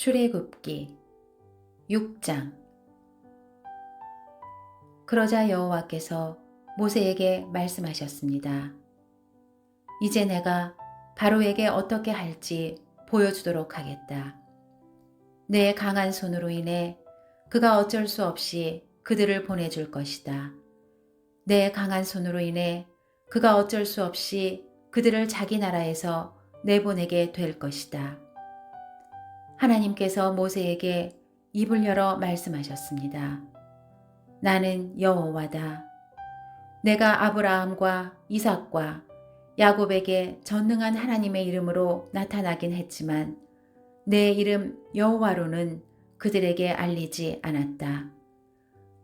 출애굽기 6장 그러자 여호와께서 모세에게 말씀하셨습니다. 이제 내가 바로에게 어떻게 할지 보여주도록 하겠다. 내 강한 손으로 인해 그가 어쩔 수 없이 그들을 보내줄 것이다. 내 강한 손으로 인해 그가 어쩔 수 없이 그들을 자기 나라에서 내보내게 될 것이다. 하나님께서 모세에게 입을 열어 말씀하셨습니다. 나는 여호와다. 내가 아브라함과 이삭과 야곱에게 전능한 하나님의 이름으로 나타나긴 했지만 내 이름 여호와로는 그들에게 알리지 않았다.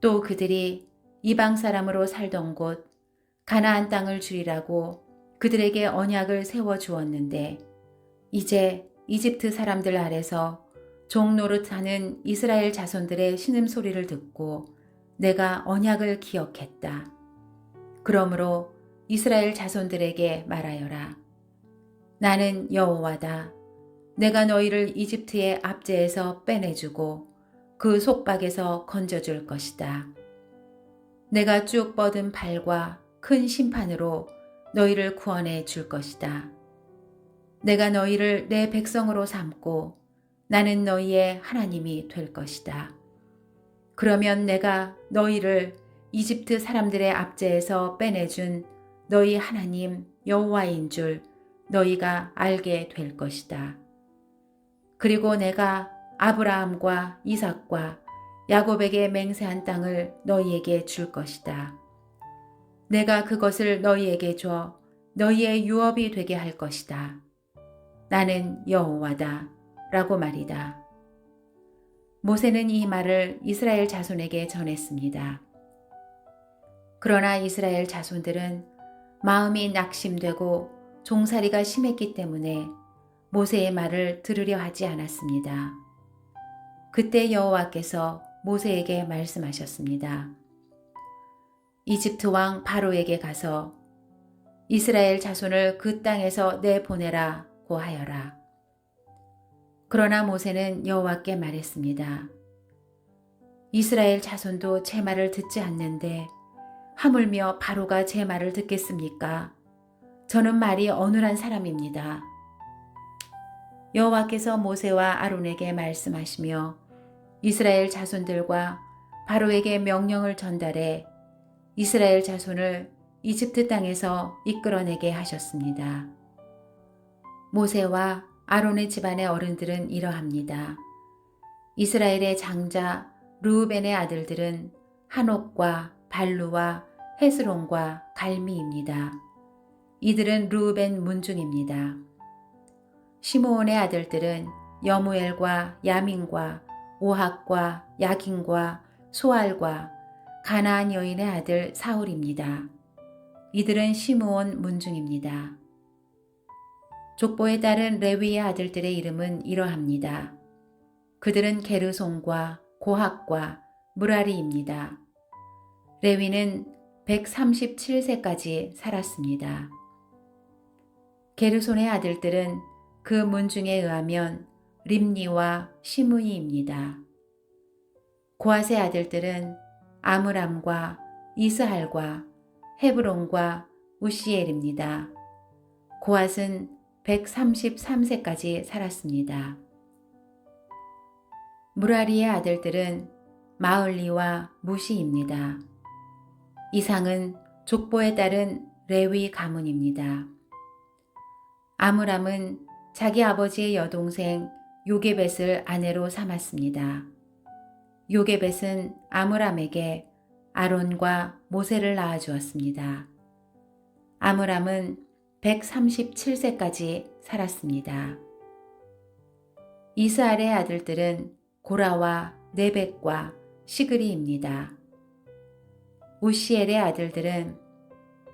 또 그들이 이방 사람으로 살던 곳 가나안 땅을 주리라고 그들에게 언약을 세워 주었는데 이제 이집트 사람들 아래서 종 노릇 하는 이스라엘 자손들의 신음 소리를 듣고 내가 언약을 기억했다. 그러므로 이스라엘 자손들에게 말하여라. 나는 여호와다. 내가 너희를 이집트의 압제에서 빼내주고 그 속박에서 건져줄 것이다. 내가 쭉 뻗은 발과 큰 심판으로 너희를 구원해 줄 것이다. 내가 너희를 내 백성으로 삼고 나는 너희의 하나님이 될 것이다. 그러면 내가 너희를 이집트 사람들의 압제에서 빼내준 너희 하나님 여호와인 줄 너희가 알게 될 것이다. 그리고 내가 아브라함과 이삭과 야곱에게 맹세한 땅을 너희에게 줄 것이다. 내가 그것을 너희에게 줘 너희의 유업이 되게 할 것이다. 나는 여호와다. 라고 말이다. 모세는 이 말을 이스라엘 자손에게 전했습니다. 그러나 이스라엘 자손들은 마음이 낙심되고 종살이가 심했기 때문에 모세의 말을 들으려 하지 않았습니다. 그때 여호와께서 모세에게 말씀하셨습니다. 이집트 왕 바로에게 가서 이스라엘 자손을 그 땅에서 내보내라 고 하여라. 그러나 모세는 여호와께 말했습니다. 이스라엘 자손도 제 말을 듣지 않는데 하물며 바로가 제 말을 듣겠습니까? 저는 말이 어눌한 사람입니다. 여호와께서 모세와 아론에게 말씀하시며 이스라엘 자손들과 바로에게 명령을 전달해 이스라엘 자손을 이집트 땅에서 이끌어내게 하셨습니다. 모세와 아론의 집안의 어른들은 이러합니다. 이스라엘의 장자 루우벤의 아들들은 한옥과 발루와 헤스론과 갈미입니다. 이들은 루우벤 문중입니다. 시므온의 아들들은 여무엘과 야민과 오학과 야긴과 소알과 가나안 여인의 아들 사울입니다. 이들은 시므온 문중입니다. 족보에 따른 레위의 아들들의 이름은 이러합니다. 그들은 게르송과 고학과 무라리입니다. 레위는 137세까지 살았습니다. 게르손의 아들들은 그 문중에 의하면 림니와 시므이입니다. 고아의 아들들은 아므람과 이스할과 헤브론과 우시엘입니다. 고앗은 133세까지 살았습니다. 무라리의 아들들은 마을리와 무시입니다. 이상은 족보에 따른 레위 가문입니다. 아므람은 자기 아버지의 여동생 요게벳을 아내로 삼았습니다. 요게벳은 아므람에게 아론과 모세를 낳아 주었습니다. 아므람은 137세까지 살았습니다. 이스알의 아들들은 고라와 네벡과 시그리입니다. 우시엘의 아들들은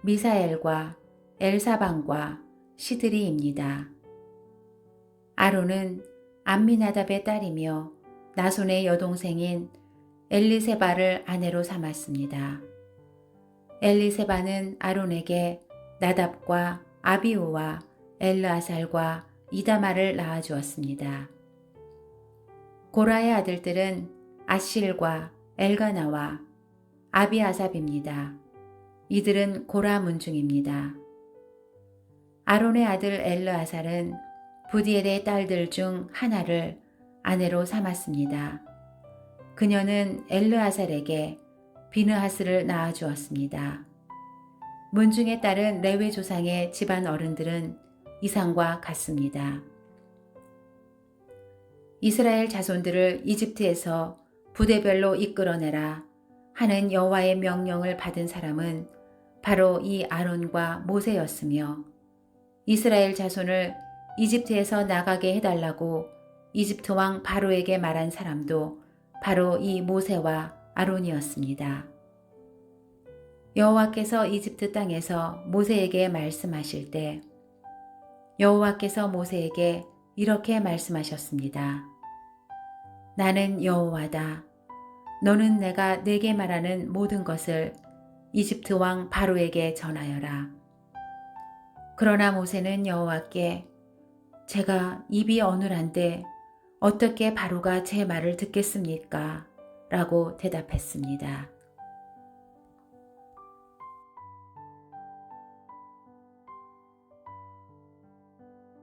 미사엘과 엘사방과 시드리입니다. 아론은 암미나답의 딸이며 나손의 여동생인 엘리세바를 아내로 삼았습니다. 엘리세바는 아론에게 나답과 아비오와 엘르아살과 이다마를 낳아주었습니다. 고라의 아들들은 아실과 엘가나와 아비아삽입니다. 이들은 고라 문중입니다. 아론의 아들 엘르아살은 부디엘의 딸들 중 하나를 아내로 삼았습니다. 그녀는 엘르아살에게 비느하스를 낳아주었습니다. 문중의 딸은 레위 조상의 집안 어른들은 이상과 같습니다. 이스라엘 자손들을 이집트에서 부대별로 이끌어내라 하는 여호와의 명령을 받은 사람은 바로 이 아론과 모세였으며 이스라엘 자손을 이집트에서 나가게 해달라고 이집트 왕 바로에게 말한 사람도 바로 이 모세와 아론이었습니다. 여호와께서 이집트 땅에서 모세에게 말씀하실 때 여호와께서 모세에게 이렇게 말씀하셨습니다. 나는 여호와다. 너는 내가 내게 말하는 모든 것을 이집트 왕 바로에게 전하여라. 그러나 모세는 여호와께 제가 입이 어눌한데 어떻게 바로가 제 말을 듣겠습니까? 라고 대답했습니다.